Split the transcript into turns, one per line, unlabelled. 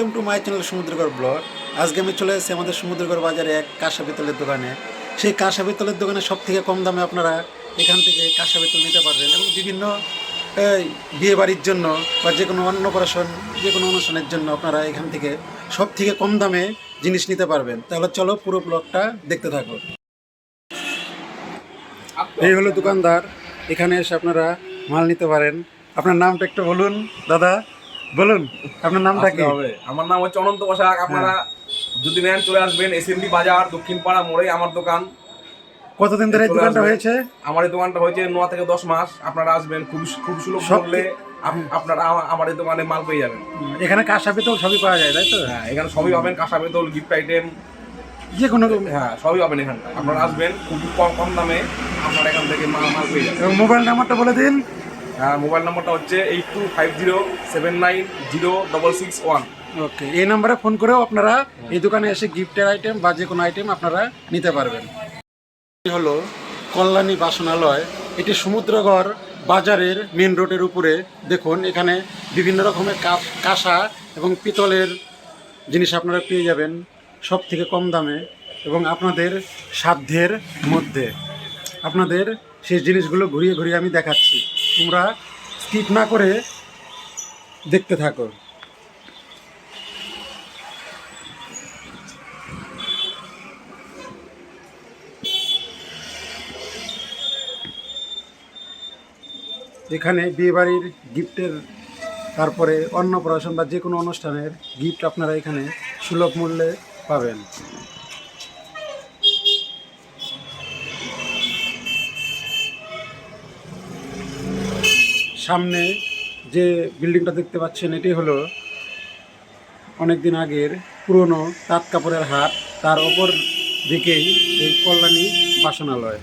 Welcome to my channel Samudragarh blog আজকে আমি চলে এসেছি আমাদের সমুদ্রগড় বাজারে এক কাঁসা পিতলের দোকানে। সেই কাঁসা পিতলের দোকানে সব থেকে কম দামে আপনারা এখান থেকে কাঁসা পিতল নিতে পারবেন এবং বিভিন্ন বিয়ে বাড়ির জন্য বা যে কোনো অন্নপ্রাশন যে কোনো অনুষ্ঠানের জন্য আপনারা এখান থেকে সব থেকে কম দামে জিনিস নিতে পারবেন। তাহলে চলো পুরো ব্লগটা দেখতে থাকো। এই হলো দোকানদার। এখানে এসে আপনারা মাল নিতে পারেন। আপনার নামটা একটু বলুন, দাদা। বলুন আপনার নামটা কি?
হবে। আমার নাম হচ্ছে অনন্ত পোশাক আপনারা যদি নেন চলে আসবেন এসএমডি বাজার দক্ষিণ পাড়া মোড়ে আমার দোকান।
কতদিন ধরে এই দোকানটা হয়েছে?
আমার এই দোকানটা হয়েছে ন থেকে দশ মাস। আপনারা আসবেন খুব খুব সুলভ মূল্যে আপনারা আমার এই দোকানে মাল পেয়ে যাবেন।
এখানে কাঁসা পিতল সবই পাওয়া যায় তাই তো?
হ্যাঁ এখানে সবই পাবেন কাঁসা পেতল গিফট আইটেম
যে কোনো
হ্যাঁ সবই পাবেন এখানটা। আপনারা আসবেন খুব কম কম দামে আপনারা এখান থেকে মাল মাল পেয়ে যাবেন।
মোবাইল নাম্বারটা বলে দিন।
হ্যাঁ মোবাইল নাম্বারটা হচ্ছে eight two five zero seven nine zero double six one
okay এই নাম্বারে ফোন করেও আপনারা এই দোকানে এসে গিফটের আইটেম বা যে কোনো আইটেম আপনারা নিতে পারবেন। এটি হলো কল্যাণী বাসনালয়। এটি সমুদ্রগড় বাজারের মেন রোডের উপরে। দেখুন এখানে বিভিন্ন রকমের কাঁসা এবং পিতলের জিনিস আপনারা পেয়ে যাবেন সব থেকে কম দামে এবং আপনাদের সাধ্যের মধ্যে। আপনাদের সেই জিনিসগুলো ঘুরিয়ে ঘুরিয়ে আমি দেখাচ্ছি। তোমরা স্কিপ না করে দেখতে থাকো। এখানে বিয়েবাড়ির গিফটের তারপরে অন্নপ্রাশন বা যে কোনো অনুষ্ঠানের গিফট আপনারা এখানে সুলভ মূল্যে পাবেন। সামনে যে বিল্ডিংটা দেখতে পাচ্ছেন, এটি হলো অনেকদিন আগের পুরনো তাঁত কাপড়ের হাট। তার ওপর দিকেই এই কল্যাণী বাসনালয়।